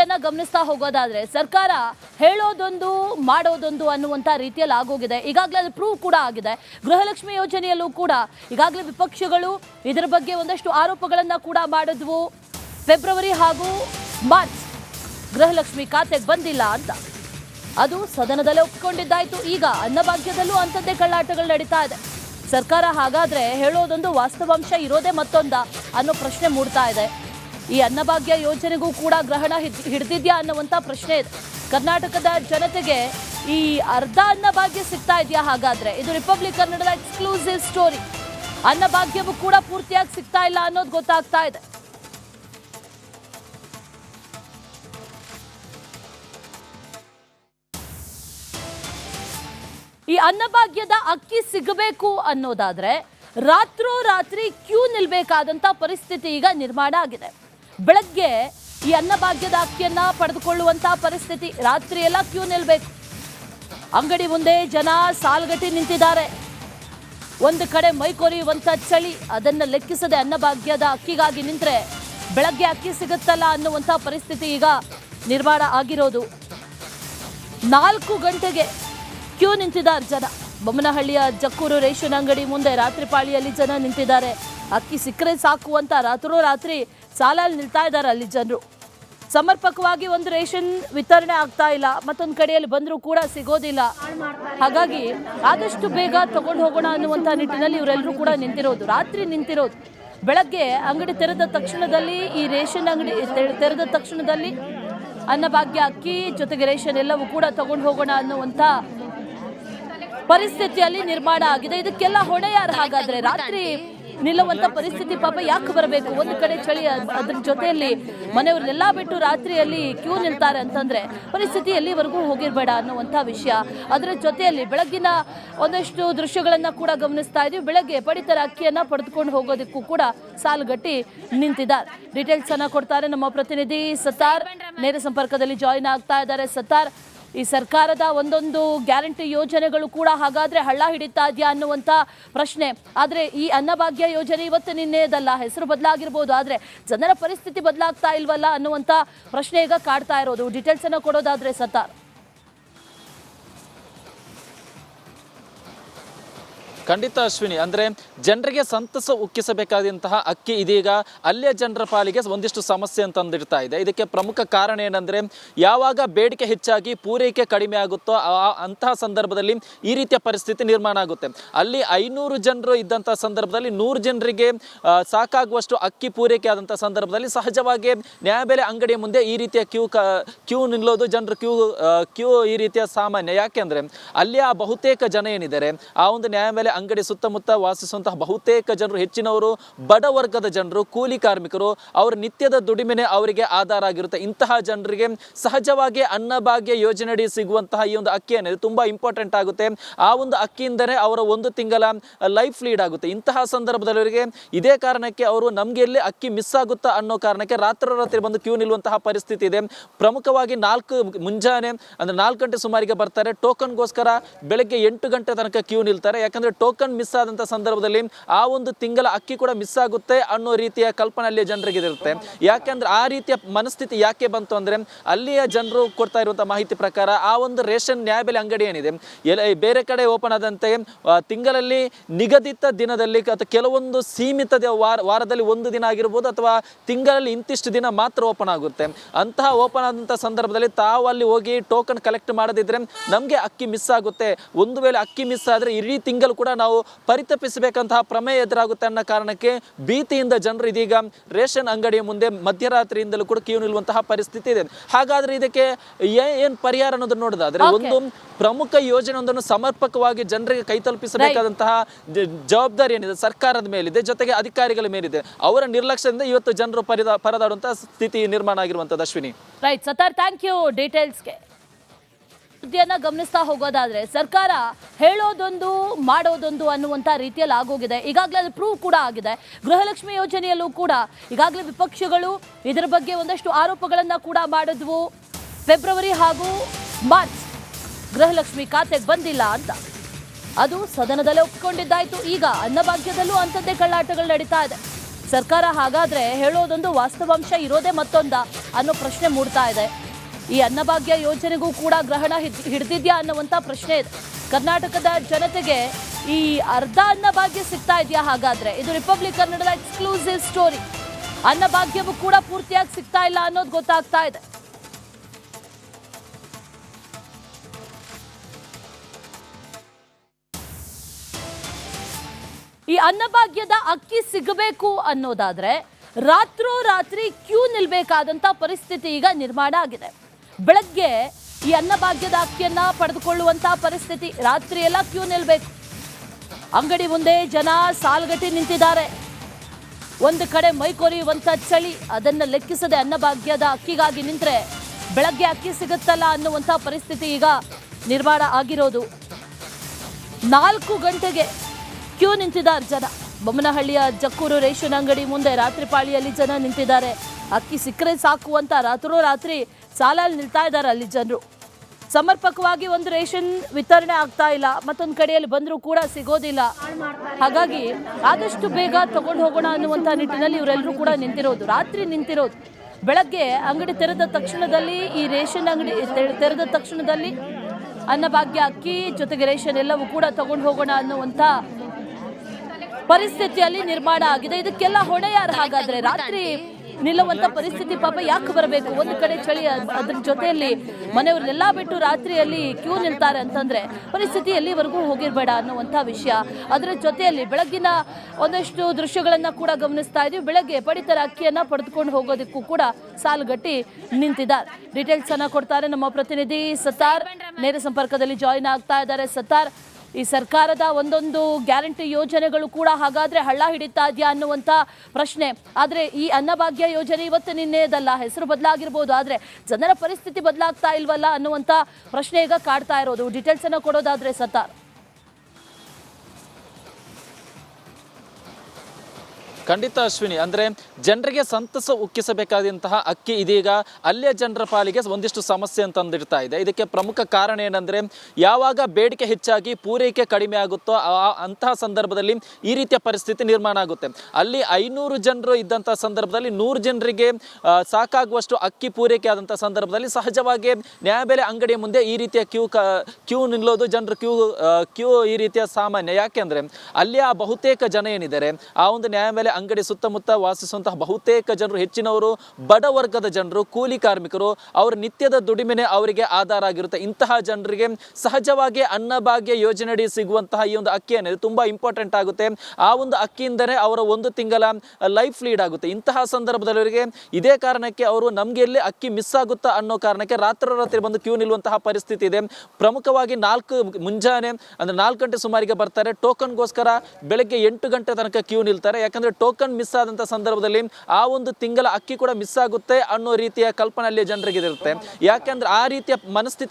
ಸುದ್ದಿಯನ್ನ ಗಮನಿಸ್ತಾ ಹೋಗೋದಾದ್ರೆ ಸರ್ಕಾರ ಹೇಳೋದೊಂದು, ಮಾಡೋದೊಂದು ಅನ್ನುವಂತ ರೀತಿಯಲ್ಲಿ ಆಗೋಗಿದೆ. ಈಗಾಗಲೇ ಅದು ಪ್ರೂವ್ ಕೂಡ ಆಗಿದೆ. ಗೃಹಲಕ್ಷ್ಮಿ ಯೋಜನೆಯಲ್ಲೂ ಕೂಡ ಈಗಾಗಲೇ ವಿಪಕ್ಷಗಳು ಇದರ ಬಗ್ಗೆ ಒಂದಷ್ಟು ಆರೋಪಗಳನ್ನ ಕೂಡ ಮಾಡಿದ್ವು. ಫೆಬ್ರವರಿ ಹಾಗೂ ಮಾರ್ಚ್ ಗೃಹಲಕ್ಷ್ಮಿ ಖಾತೆಗೆ ಬಂದಿಲ್ಲ ಅಂತ. ಅದು ಸದನದಲ್ಲೇ ಒಪ್ಪಿಕೊಂಡಿದ್ದಾಯ್ತು. ಈಗ ಅನ್ನಭಾಗ್ಯದಲ್ಲೂ ಅಂಥದ್ದೇ ಕಳ್ಳಾಟಗಳು ನಡೀತಾ ಇದೆ. ಸರ್ಕಾರ ಹಾಗಾದ್ರೆ ಹೇಳೋದೊಂದು ವಾಸ್ತವಾಂಶ ಇರೋದೇ ಮತ್ತೊಂದ ಅನ್ನೋ ಪ್ರಶ್ನೆ ಮೂಡ್ತಾ ಇದೆ. ಈ ಅನ್ನಭಾಗ್ಯ ಯೋಜನೆಗೂ ಕೂಡ ಗ್ರಹಣ ಹಿಡ್- ಹಿಡ್ದಿದ್ಯಾ ಅನ್ನುವಂಥ ಪ್ರಶ್ನೆ ಇದೆ. ಕರ್ನಾಟಕದ ಜನತೆಗೆ ಈ ಅರ್ಧ ಅನ್ನಭಾಗ್ಯ ಸಿಗ್ತಾ ಇದೆಯಾ ಹಾಗಾದ್ರೆ? ಇದು ರಿಪಬ್ಲಿಕ್ ಕನ್ನಡದ ಎಕ್ಸ್ಕ್ಲೂಸಿವ್ ಸ್ಟೋರಿ ಅನ್ನಭಾಗ್ಯವು ಕೂಡ ಪೂರ್ತಿಯಾಗಿ ಸಿಗ್ತಾ ಇಲ್ಲ ಅನ್ನೋದು ಗೊತ್ತಾಗ್ತಾ ಇದೆ. ಈ ಅನ್ನಭಾಗ್ಯದ ಅಕ್ಕಿ ಸಿಗಬೇಕು ಅನ್ನೋದಾದ್ರೆ ರಾತ್ರೋರಾತ್ರಿ ಕ್ಯೂ ನಿಲ್ಬೇಕಾದಂತ ಪರಿಸ್ಥಿತಿ ಈಗ ನಿರ್ಮಾಣ ಆಗಿದೆ. ಬೆಳಗ್ಗೆ ಈ ಅನ್ನಭಾಗ್ಯದ ಅಕ್ಕಿಯನ್ನ ಪಡೆದುಕೊಳ್ಳುವಂತ ಪರಿಸ್ಥಿತಿ. ರಾತ್ರಿ ಎಲ್ಲ ಕ್ಯೂ ನಿಲ್ಬೇಕು. ಅಂಗಡಿ ಮುಂದೆ ಜನ ಸಾಲ್ಗಟ್ಟಿ ನಿಂತಿದ್ದಾರೆ. ಒಂದು ಕಡೆ ಮೈ ಚಳಿ, ಅದನ್ನ ಲೆಕ್ಕಿಸದೆ ಅನ್ನಭಾಗ್ಯದ ಅಕ್ಕಿಗಾಗಿ ನಿಂತರೆ ಬೆಳಗ್ಗೆ ಅಕ್ಕಿ ಸಿಗುತ್ತಲ್ಲ ಅನ್ನುವಂಥ ಪರಿಸ್ಥಿತಿ ಈಗ ನಿರ್ಮಾಣ ಆಗಿರೋದು. ನಾಲ್ಕು ಗಂಟೆಗೆ ಕ್ಯೂ ನಿಂತಿದ್ದಾರೆ ಜನ. ಬೊಮ್ಮನಹಳ್ಳಿಯ ಜಕ್ಕೂರು ರೇಷನ್ ಅಂಗಡಿ ಮುಂದೆ ರಾತ್ರಿ ಪಾಳಿಯಲ್ಲಿ ಜನ ನಿಂತಿದ್ದಾರೆ. ಅಕ್ಕಿ ಸಿಕ್ಕರೆ ಸಾಕು ಅಂತ ರಾತ್ರೋರಾತ್ರಿ ಸಾಲಲ್ಲಿ ನಿಲ್ತಾ ಇದ್ದಾರೆ ಅಲ್ಲಿ ಜನರು. ಸಮರ್ಪಕವಾಗಿ ಒಂದು ರೇಷನ್ ವಿತರಣೆ ಆಗ್ತಾ ಇಲ್ಲ. ಮತ್ತೊಂದು ಕಡೆಯಲ್ಲಿ ಬಂದರೂ ಕೂಡ ಸಿಗೋದಿಲ್ಲ. ಹಾಗಾಗಿ ಆದಷ್ಟು ಬೇಗ ತಗೊಂಡು ಹೋಗೋಣ ಅನ್ನುವಂಥ ನಿಟ್ಟಿನಲ್ಲಿ ಇವರೆಲ್ಲರೂ ಕೂಡ ನಿಂತಿರೋದು. ರಾತ್ರಿ ನಿಂತಿರೋದು. ಬೆಳಗ್ಗೆ ಅಂಗಡಿ ತೆರೆದ ತಕ್ಷಣದಲ್ಲಿ ಈ ರೇಷನ್ ಅಂಗಡಿ ತೆರೆ- ತೆರೆದ ತಕ್ಷಣದಲ್ಲಿ ಅನ್ನಭಾಗ್ಯ ಅಕ್ಕಿ ಜೊತೆಗೆ ರೇಷನ್ ಎಲ್ಲವೂ ಕೂಡ ತಗೊಂಡು ಹೋಗೋಣ ಅನ್ನುವಂಥ ಪರಿಸ್ಥಿತಿಯಲ್ಲಿ ನಿರ್ಮಾಣ ಆಗಿದೆ. ಇದಕ್ಕೆಲ್ಲ ಹೊಣೆ ಯಾರು ಹಾಗಾದ್ರೆ ರಾತ್ರಿ ನಿಲ್ಲುವಂತ ಪರಿಸ್ಥಿತಿ ಪಾಪ ಯಾಕೆ ಬರಬೇಕು? ಒಂದು ಕಡೆ ಚಳಿ ಅದ್- ಅದ್ರ ಜೊತೆಯಲ್ಲಿ ಮನೆಯವರನ್ನೆಲ್ಲ ಬಿಟ್ಟು ರಾತ್ರಿಯಲ್ಲಿ ಕ್ಯೂ ನಿಲ್ತಾರೆ ಅಂತಂದ್ರೆ ಪರಿಸ್ಥಿತಿ ಎಲ್ಲಿವರೆಗೂ ಹೋಗಿರ್ಬೇಡ ಅನ್ನುವಂಥ ವಿಷಯ. ಅದರ ಜೊತೆಯಲ್ಲಿ ಬೆಳಗ್ಗಿನ ಒಂದಷ್ಟು ದೃಶ್ಯಗಳನ್ನ ಕೂಡ ಗಮನಿಸ್ತಾ ಇದೀವಿ. ಬೆಳಗ್ಗೆ ಪಡಿತರ ಅಕ್ಕಿಯನ್ನ ಪಡೆದುಕೊಂಡು ಹೋಗೋದಕ್ಕೂ ಕೂಡ ಸಾಲುಗಟ್ಟಿ ನಿಂತಿದ್ದಾರೆ. ಡೀಟೇಲ್ಸ್ ಅನ್ನ ಕೊಡ್ತಾರೆ ನಮ್ಮ ಪ್ರತಿನಿಧಿ ಸತಾರ್. ನೇರ ಸಂಪರ್ಕದಲ್ಲಿ ಜಾಯಿನ್ ಆಗ್ತಾ ಇದ್ದಾರೆ ಸತ್ತಾರ್ ಈ ಸರ್ಕಾರದ ಒಂದೊಂದು ಗ್ಯಾರಂಟಿ ಯೋಜನೆಗಳು ಕೂಡ ಹಾಗಾದ್ರೆ ಹಳ್ಳ ಹಿಡಿತಾ ಇದೆಯಾ ಅನ್ನುವಂಥ ಪ್ರಶ್ನೆ. ಆದರೆ ಈ ಅನ್ನಭಾಗ್ಯ ಯೋಜನೆ ಇವತ್ತು ನಿನ್ನೆದಲ್ಲ, ಹೆಸರು ಬದಲಾಗಿರ್ಬೋದು, ಆದರೆ ಜನರ ಪರಿಸ್ಥಿತಿ ಬದಲಾಗ್ತಾ ಇಲ್ವಲ್ಲ ಅನ್ನುವಂಥ ಪ್ರಶ್ನೆ ಈಗ ಕಾಡ್ತಾ ಇರೋದು. ಡೀಟೇಲ್ಸ್ ಕೊಡೋದಾದರೆ ಸತ್ತಾರ್ ಖಂಡಿತ ಅಶ್ವಿನಿ, ಅಂದ್ರೆ ಜನರಿಗೆ ಸಂತಸ ಉಕ್ಕಿಸಬೇಕಾದಂತಹ ಅಕ್ಕಿ ಇದೀಗ ಅಲ್ಲಿಯ ಜನರ ಪಾಲಿಗೆ ಒಂದಿಷ್ಟು ಸಮಸ್ಯೆ ಅಂತಂದಿರ್ತಾ ಇದೆ. ಇದಕ್ಕೆ ಪ್ರಮುಖ ಕಾರಣ ಏನಂದ್ರೆ ಯಾವಾಗ ಬೇಡಿಕೆ ಹೆಚ್ಚಾಗಿ ಪೂರೈಕೆ ಕಡಿಮೆ ಆಗುತ್ತೋ ಅಂತಹ ಸಂದರ್ಭದಲ್ಲಿ ಈ ರೀತಿಯ ಪರಿಸ್ಥಿತಿ ನಿರ್ಮಾಣ ಆಗುತ್ತೆ. ಅಲ್ಲಿ ಐನೂರು ಜನರು ಇದ್ದಂಥ ಸಂದರ್ಭದಲ್ಲಿ ನೂರು ಜನರಿಗೆ ಸಾಕಾಗುವಷ್ಟು ಅಕ್ಕಿ ಪೂರೈಕೆ ಆದಂತಹ ಸಂದರ್ಭದಲ್ಲಿ ಸಹಜವಾಗಿ ನ್ಯಾಯಬೆಲೆ ಅಂಗಡಿಯ ಮುಂದೆ ಈ ರೀತಿಯ ಕ್ಯೂ ಕ, ಕ್ಯೂ ನಿಲ್ಲೋದು ಜನರು ಕ್ಯೂ ಕ್ಯೂ ಈ ರೀತಿಯ ಸಾಮಾನ್ಯ. ಯಾಕೆಂದ್ರೆ ಅಲ್ಲಿ ಆ ಬಹುತೇಕ ಜನ ಏನಿದ್ದಾರೆ, ಆ ಒಂದು ನ್ಯಾಯಬೆಲೆ ಅಂಗಡಿ ಸುತ್ತಮುತ್ತ ವಾಸಿಸುವಂತಹ ಬಹುತೇಕ ಜನರು, ಹೆಚ್ಚಿನವರು, ಬಡ ವರ್ಗದ ಜನರು, ಕೂಲಿ ಕಾರ್ಮಿಕರು, ಅವರ ನಿತ್ಯದ ದುಡಿಮೆನೆ ಅವರಿಗೆ ಆಧಾರ ಆಗಿರುತ್ತೆ. ಇಂತಹ ಜನರಿಗೆ ಸಹಜವಾಗಿ ಅನ್ನಭಾಗ್ಯ ಯೋಜನೆಯಡಿ ಸಿಗುವಂತಹ ಈ ಒಂದು ಅಕ್ಕಿ ಏನಿದೆ ತುಂಬಾ ಇಂಪಾರ್ಟೆಂಟ್ ಆಗುತ್ತೆ. ಆ ಒಂದು ಅಕ್ಕಿಯಿಂದನೇ ಅವರ ಒಂದು ತಿಂಗಳ ಲೈಫ್ ಲೀಡ್ ಆಗುತ್ತೆ. ಇಂತಹ ಸಂದರ್ಭದಲ್ಲಿ ಅವರಿಗೆ ಇದೇ ಕಾರಣಕ್ಕೆ ಅವರು ನಮ್ಗೆ ಇಲ್ಲಿ ಅಕ್ಕಿ ಮಿಸ್ ಆಗುತ್ತಾ ಅನ್ನೋ ಕಾರಣಕ್ಕೆ ರಾತ್ರೋರಾತ್ರಿ ಬಂದು ಕ್ಯೂ ನಿಲ್ಲುವಂತಹ ಪರಿಸ್ಥಿತಿ ಇದೆ. ಪ್ರಮುಖವಾಗಿ ನಾಲ್ಕು ಮುಂಜಾನೆ ಅಂದ್ರೆ ನಾಲ್ಕು ಗಂಟೆ ಸುಮಾರಿಗೆ ಬರ್ತಾರೆ. ಟೋಕನ್ಗೋಸ್ಕರ ಬೆಳಗ್ಗೆ ಎಂಟು ಗಂಟೆ ತನಕ ಕ್ಯೂ ನಿಲ್ತಾರೆ. ಯಾಕಂದ್ರೆ ಟೋಕನ್ ಮಿಸ್ ಆದಂಥ ಸಂದರ್ಭದಲ್ಲಿ ಆ ಒಂದು ತಿಂಗಳ ಅಕ್ಕಿ ಕೂಡ ಮಿಸ್ ಆಗುತ್ತೆ ಅನ್ನೋ ರೀತಿಯ ಕಲ್ಪನೆ ಅಲ್ಲಿಯ ಜನರಿಗೆ ಇರುತ್ತೆ ಯಾಕೆಂದ್ರೆ ಆ ರೀತಿಯ ಮನಸ್ಥಿತಿ ಯಾಕೆ ಬಂತು ಅಂದ್ರೆ ಅಲ್ಲಿಯ ಜನರು ಕೊಡ್ತಾ ಇರುವಂಥ ಮಾಹಿತಿ ಪ್ರಕಾರ ಆ ಒಂದು ರೇಷನ್ ನ್ಯಾಯಬೆಲೆ ಅಂಗಡಿ ಏನಿದೆ ಬೇರೆ ಕಡೆ ಓಪನ್ ಆದಂತೆ ತಿಂಗಳಲ್ಲಿ ನಿಗದಿತ ದಿನದಲ್ಲಿ ಅಥವಾ ಕೆಲವೊಂದು ಸೀಮಿತ ವಾರದಲ್ಲಿ ಒಂದು ದಿನ ಆಗಿರ್ಬೋದು ಅಥವಾ ತಿಂಗಳಲ್ಲಿ ಇಂತಿಷ್ಟು ದಿನ ಮಾತ್ರ ಓಪನ್ ಆಗುತ್ತೆ. ಅಂತಹ ಓಪನ್ ಆದಂಥ ಸಂದರ್ಭದಲ್ಲಿ ತಾವು ಅಲ್ಲಿ ಹೋಗಿ ಟೋಕನ್ ಕಲೆಕ್ಟ್ ಮಾಡದಿದ್ರೆ ನಮಗೆ ಅಕ್ಕಿ ಮಿಸ್ ಆಗುತ್ತೆ. ಒಂದು ವೇಳೆ ಅಕ್ಕಿ ಮಿಸ್ ಆದರೆ ಇಡೀ ತಿಂಗಳು ಕೂಡ ನಾವು ಪರಿತಪಿಸಬೇಕಂತಹ ಪ್ರಮೇಯ ಎದುರಾಗುತ್ತೆ ಅನ್ನೋ ಕಾರಣಕ್ಕೆ ಭೀತಿಯಿಂದ ಜನರು ಇದೀಗ ರೇಷನ್ ಅಂಗಡಿಯ ಮುಂದೆ ಮಧ್ಯರಾತ್ರಿಯಿಂದಲೂ ಕೂಡ ಕ್ಯೂ ನಿಲ್ಲುವಂತಹ ಪರಿಸ್ಥಿತಿ ಇದೆ. ಹಾಗಾದ್ರೆ ಇದಕ್ಕೆ ಏನ್ ಪರಿಹಾರ ಅನ್ನೋದನ್ನ ನೋಡೋದಾದ್ರೆ ಒಂದು ಪ್ರಮುಖ ಯೋಜನೆ ಒಂದನ್ನು ಸಮರ್ಪಕವಾಗಿ ಜನರಿಗೆ ಕೈ ತಲುಪಿಸಬೇಕಾದಂತಹ ಜವಾಬ್ದಾರಿ ಏನಿದೆ? ಸರ್ಕಾರದ ಮೇಲಿದೆ ಜೊತೆಗೆ ಅಧಿಕಾರಿಗಳ ಮೇಲಿದೆ. ಅವರ ನಿರ್ಲಕ್ಷ್ಯದಿಂದ ಇವತ್ತು ಜನರು ಪರಿದ ಪರದಾಡುವಂತಹ ಸ್ಥಿತಿ ನಿರ್ಮಾಣ ಆಗಿರುವಂತದ್ದು Ashwini. Right Sattar thank you ಡೀಟೇಲ್ಸ್ಗೆ ಸುದ್ದಿಯನ್ನ ಗಮನಿಸ್ತಾ ಹೋಗೋದಾದ್ರೆ ಸರ್ಕಾರ ಹೇಳೋದೊಂದು, ಮಾಡೋದೊಂದು ಅನ್ನುವಂಥ ರೀತಿಯಲ್ಲಿ ಆಗೋಗಿದೆ. ಈಗಾಗಲೇ ಅದು ಪ್ರೂವ್ ಕೂಡ ಆಗಿದೆ. ಗೃಹಲಕ್ಷ್ಮಿ ಯೋಜನೆಯಲ್ಲೂ ಕೂಡ ಈಗಾಗಲೇ ವಿಪಕ್ಷಗಳು ಇದರ ಬಗ್ಗೆ ಒಂದಷ್ಟು ಆರೋಪಗಳನ್ನ ಕೂಡ ಮಾಡಿದ್ವು. ಫೆಬ್ರವರಿ ಹಾಗೂ ಮಾರ್ಚ್ ಗೃಹಲಕ್ಷ್ಮಿ ಖಾತೆಗೆ ಬಂದಿಲ್ಲ ಅಂತ. ಅದು ಸದನದಲ್ಲೇ ಒಪ್ಪಿಕೊಂಡಿದ್ದಾಯ್ತು. ಈಗ ಅನ್ನಭಾಗ್ಯದಲ್ಲೂ ಅಂಥದ್ದೇ ಕಳ್ಳಾಟಗಳು ನಡೀತಾ ಇದೆ. ಸರ್ಕಾರ ಹಾಗಾದ್ರೆ ಹೇಳೋದೊಂದು ವಾಸ್ತವಾಂಶ ಇರೋದೇ ಮತ್ತೊಂದ ಅನ್ನೋ ಪ್ರಶ್ನೆ ಮೂಡ್ತಾ ಇದೆ. ಈ ಅನ್ನಭಾಗ್ಯ ಯೋಜನೆಗೂ ಕೂಡ ಗ್ರಹಣ ಹಿಡ್- ಹಿಡ್ದಿದ್ಯಾ ಅನ್ನುವಂಥ ಪ್ರಶ್ನೆ ಇದೆ. ಕರ್ನಾಟಕದ ಜನತೆಗೆ ಈ ಅರ್ಧ ಅನ್ನಭಾಗ್ಯ ಸಿಗ್ತಾ ಇದೆಯಾ ಹಾಗಾದ್ರೆ? ಇದು ರಿಪಬ್ಲಿಕ್ ಕನ್ನಡದ ಎಕ್ಸ್ಕ್ಲೂಸಿವ್ ಸ್ಟೋರಿ ಅನ್ನಭಾಗ್ಯವು ಕೂಡ ಪೂರ್ತಿಯಾಗಿ ಸಿಗ್ತಾ ಇಲ್ಲ ಅನ್ನೋದು ಗೊತ್ತಾಗ್ತಾ ಇದೆ. ಈ ಅನ್ನಭಾಗ್ಯದ ಅಕ್ಕಿ ಸಿಗಬೇಕು ಅನ್ನೋದಾದ್ರೆ ರಾತ್ರೋರಾತ್ರಿ ಕ್ಯೂ ನಿಲ್ಬೇಕಾದಂತ ಪರಿಸ್ಥಿತಿ ಈಗ ನಿರ್ಮಾಣ ಆಗಿದೆ. ಬೆಳಗ್ಗೆ ಈ ಅನ್ನಭಾಗ್ಯದ ಅಕ್ಕಿಯನ್ನ ಪಡೆದುಕೊಳ್ಳುವಂತಹ ಪರಿಸ್ಥಿತಿ. ರಾತ್ರಿ ಎಲ್ಲ ಕ್ಯೂ ನಿಲ್ಬೇಕು. ಅಂಗಡಿ ಮುಂದೆ ಜನ ಸಾಲ್ಗಟ್ಟಿ ನಿಂತಿದ್ದಾರೆ. ಒಂದು ಕಡೆ ಮೈ ಚಳಿ, ಅದನ್ನ ಲೆಕ್ಕಿಸದೆ ಅನ್ನಭಾಗ್ಯದ ಅಕ್ಕಿಗಾಗಿ ನಿಂತರೆ ಬೆಳಗ್ಗೆ ಅಕ್ಕಿ ಸಿಗುತ್ತಲ್ಲ ಅನ್ನುವಂಥ ಪರಿಸ್ಥಿತಿ ಈಗ ನಿರ್ಮಾಣ ಆಗಿರೋದು. ನಾಲ್ಕು ಗಂಟೆಗೆ ಕ್ಯೂ ನಿಂತಿದ್ದಾರೆ ಜನ. ಬೊಮ್ಮನಹಳ್ಳಿಯ ಜಕ್ಕೂರು ರೇಷನ್ ಅಂಗಡಿ ಮುಂದೆ ರಾತ್ರಿ ಪಾಳಿಯಲ್ಲಿ ಜನ ನಿಂತಿದ್ದಾರೆ. ಅಕ್ಕಿ ಸಿಕ್ಕರೆ ಸಾಕು ಅಂತ ರಾತ್ರೋರಾತ್ರಿ ಸಾಲಲ್ಲಿ ನಿಲ್ತಾ ಇದ್ದಾರೆ ಅಲ್ಲಿ ಜನರು. ಸಮರ್ಪಕವಾಗಿ ಒಂದು ರೇಷನ್ ವಿತರಣೆ ಆಗ್ತಾ ಇಲ್ಲ. ಮತ್ತೊಂದು ಕಡೆಯಲ್ಲಿ ಬಂದರೂ ಕೂಡ ಸಿಗೋದಿಲ್ಲ. ಹಾಗಾಗಿ ಆದಷ್ಟು ಬೇಗ ತಗೊಂಡು ಹೋಗೋಣ ಅನ್ನುವಂಥ ನಿಟ್ಟಿನಲ್ಲಿ ಇವರೆಲ್ಲರೂ ಕೂಡ ನಿಂತಿರೋದು. ರಾತ್ರಿ ನಿಂತಿರೋದು. ಬೆಳಗ್ಗೆ ಅಂಗಡಿ ತೆರೆದ ತಕ್ಷಣದಲ್ಲಿ ಈ ರೇಷನ್ ಅಂಗಡಿ ತೆರೆ- ತೆರೆದ ತಕ್ಷಣದಲ್ಲಿ ಅನ್ನಭಾಗ್ಯ ಅಕ್ಕಿ ಜೊತೆಗೆ ರೇಷನ್ ಎಲ್ಲವೂ ಕೂಡ ತಗೊಂಡು ಹೋಗೋಣ ಅನ್ನುವಂಥ ಪರಿಸ್ಥಿತಿಯಲ್ಲಿ ನಿರ್ಮಾಣ ಆಗಿದೆ. ಇದಕ್ಕೆಲ್ಲ ಹೊಣೆ ಯಾರು ಹಾಗಾದ್ರೆ ರಾತ್ರಿ ನಿಲ್ಲುವಂತ ಪರಿಸ್ಥಿತಿ ಪಾಪ ಯಾಕೆ ಬರಬೇಕು? ಒಂದು ಕಡೆ ಚಳಿ ಅದ್- ಅದ್ರ ಜೊತೆಯಲ್ಲಿ ಮನೆಯವರೆಲ್ಲ ಬಿಟ್ಟು ರಾತ್ರಿಯಲ್ಲಿ ಕ್ಯೂ ನಿಲ್ತಾರೆ ಅಂತಂದ್ರೆ ಪರಿಸ್ಥಿತಿ ಎಲ್ಲಿವರೆಗೂ ಹೋಗಿರ್ಬೇಡ ಅನ್ನುವಂಥ ವಿಷಯ. ಅದರ ಜೊತೆಯಲ್ಲಿ ಬೆಳಗಿನ ಒಂದಷ್ಟು ದೃಶ್ಯಗಳನ್ನ ಕೂಡ ಗಮನಿಸ್ತಾ ಇದೀವಿ. ಬೆಳಗ್ಗೆ ಪಡಿತರ ಅಕ್ಕಿಯನ್ನ ಪಡೆದುಕೊಂಡು ಹೋಗೋದಕ್ಕೂ ಕೂಡ ಸಾಲುಗಟ್ಟಿ ನಿಂತಿದ್ದಾರೆ. ಡೀಟೇಲ್ಸ್ ಅನ್ನ ಕೊಡ್ತಾರೆ ನಮ್ಮ ಪ್ರತಿನಿಧಿ ಸತಾರ್. ನೇರ ಸಂಪರ್ಕದಲ್ಲಿ ಜಾಯಿನ್ ಆಗ್ತಾ ಇದ್ದಾರೆ ಸತ್ತಾರ್ ಈ ಸರ್ಕಾರದ ಒಂದೊಂದು ಗ್ಯಾರಂಟಿ ಯೋಜನೆಗಳು ಕೂಡ ಹಾಗಾದ್ರೆ ಹಳ್ಳ ಹಿಡಿತಾ ಇದೆಯಾ ಅನ್ನುವಂಥ ಪ್ರಶ್ನೆ. ಆದರೆ ಈ ಅನ್ನಭಾಗ್ಯ ಯೋಜನೆ ಇವತ್ತು ನಿನ್ನೆದಲ್ಲ, ಹೆಸರು ಬದಲಾಗಿರ್ಬೋದು, ಆದರೆ ಜನರ ಪರಿಸ್ಥಿತಿ ಬದಲಾಗ್ತಾ ಇಲ್ವಲ್ಲ ಅನ್ನುವಂಥ ಪ್ರಶ್ನೆ ಈಗ ಕಾಡ್ತಾ ಇರೋದು. ಡೀಟೇಲ್ಸ್ ಕೊಡೋದಾದರೆ ಸತ್ತಾರ್ ಖಂಡಿತ ಅಶ್ವಿನಿ, ಅಂದ್ರೆ ಜನರಿಗೆ ಸಂತಸ ಉಕ್ಕಿಸಬೇಕಾದಂತಹ ಅಕ್ಕಿ ಇದೀಗ ಅಲ್ಲಿಯ ಜನರ ಪಾಲಿಗೆ ಒಂದಿಷ್ಟು ಸಮಸ್ಯೆ ಅಂತಂದಿರ್ತಾ ಇದೆ. ಇದಕ್ಕೆ ಪ್ರಮುಖ ಕಾರಣ ಏನಂದ್ರೆ ಯಾವಾಗ ಬೇಡಿಕೆ ಹೆಚ್ಚಾಗಿ ಪೂರೈಕೆ ಕಡಿಮೆ ಆಗುತ್ತೋ ಅಂತಹ ಸಂದರ್ಭದಲ್ಲಿ ಈ ರೀತಿಯ ಪರಿಸ್ಥಿತಿ ನಿರ್ಮಾಣ ಆಗುತ್ತೆ. ಅಲ್ಲಿ ಐನೂರು ಜನರು ಇದ್ದಂಥ ಸಂದರ್ಭದಲ್ಲಿ ನೂರು ಜನರಿಗೆ ಸಾಕಾಗುವಷ್ಟು ಅಕ್ಕಿ ಪೂರೈಕೆ ಆದಂತಹ ಸಂದರ್ಭದಲ್ಲಿ ಸಹಜವಾಗಿ ನ್ಯಾಯಬೆಲೆ ಅಂಗಡಿಯ ಮುಂದೆ ಈ ರೀತಿಯ ಕ್ಯೂ ಕ, ಕ್ಯೂ ನಿಲ್ಲೋದು ಜನರು ಕ್ಯೂ ಕ್ಯೂ ಈ ರೀತಿಯ ಸಾಮಾನ್ಯ. ಯಾಕೆಂದ್ರೆ ಅಲ್ಲಿ ಆ ಬಹುತೇಕ ಜನ ಏನಿದ್ದಾರೆ, ಆ ಒಂದು ನ್ಯಾಯಬೆಲೆ ಅಂಗಡಿ ಸುತ್ತಮುತ್ತ ವಾಸಿಸುವಂತಹ ಬಹುತೇಕ ಜನರು, ಹೆಚ್ಚಿನವರು ಬಡವರ್ಗದ ಜನರು, ಕೂಲಿ ಕಾರ್ಮಿಕರು, ಅವರ ನಿತ್ಯದ ದುಡಿಮೆನೆ ಅವರಿಗೆ ಆಧಾರ ಆಗಿರುತ್ತೆ. ಇಂತಹ ಜನರಿಗೆ ಸಹಜವಾಗಿ ಅನ್ನಭಾಗ್ಯ ಯೋಜನೆ ಅಡಿ ಸಿಗುವಂತಹ ಈ ಒಂದು ಅಕ್ಕಿ ಅನ್ನೋದು ತುಂಬಾ ಇಂಪಾರ್ಟೆಂಟ್ ಆಗುತ್ತೆ. ಆ ಒಂದು ಅಕ್ಕಿಯಿಂದನೇ ಅವರ ಒಂದು ತಿಂಗಳ ಲೈಫ್ ಲೀಡ್ ಆಗುತ್ತೆ. ಇಂತಹ ಸಂದರ್ಭದಲ್ಲಿ ಅವರಿಗೆ ಇದೇ ಕಾರಣಕ್ಕೆ ಅವರು ನಮ್ಗೆ ಇಲ್ಲಿ ಅಕ್ಕಿ ಮಿಸ್ ಆಗುತ್ತಾ ಅನ್ನೋ ಕಾರಣಕ್ಕೆ ರಾತ್ರಿ ರಾತ್ರೋರಾತ್ರಿ ಬಂದು ಕ್ಯೂ ನಿಲ್ಲುವಂತಹ ಪರಿಸ್ಥಿತಿ ಇದೆ. ಪ್ರಮುಖವಾಗಿ ನಾಲ್ಕು ಮುಂಜಾನೆ, ಅಂದ್ರೆ ನಾಲ್ಕು ಗಂಟೆ ಸುಮಾರಿಗೆ ಬರ್ತಾರೆ. ಟೋಕನ್ ಗೋಸ್ಕರ ಬೆಳಗ್ಗೆ ಎಂಟು ಗಂಟೆ ತನಕ ಕ್ಯೂ ನಿಲ್ತಾರೆ. ಯಾಕಂದ್ರೆ ಟೋಕನ್ ಮಿಸ್ ಆದಂತ ಸಂದರ್ಭದಲ್ಲಿ ಆ ಒಂದು ತಿಂಗಳ ಅಕ್ಕಿ ಕೂಡ ಮಿಸ್ ಆಗುತ್ತೆ ಅನ್ನೋ ರೀತಿಯ ಕಲ್ಪನೆ ಅಲ್ಲಿ ಜನರಿಗೆ ಇರುತ್ತೆ. ಯಾಕಂದ್ರೆ ಆ ರೀತಿಯ ಮನಸ್ಥಿತಿ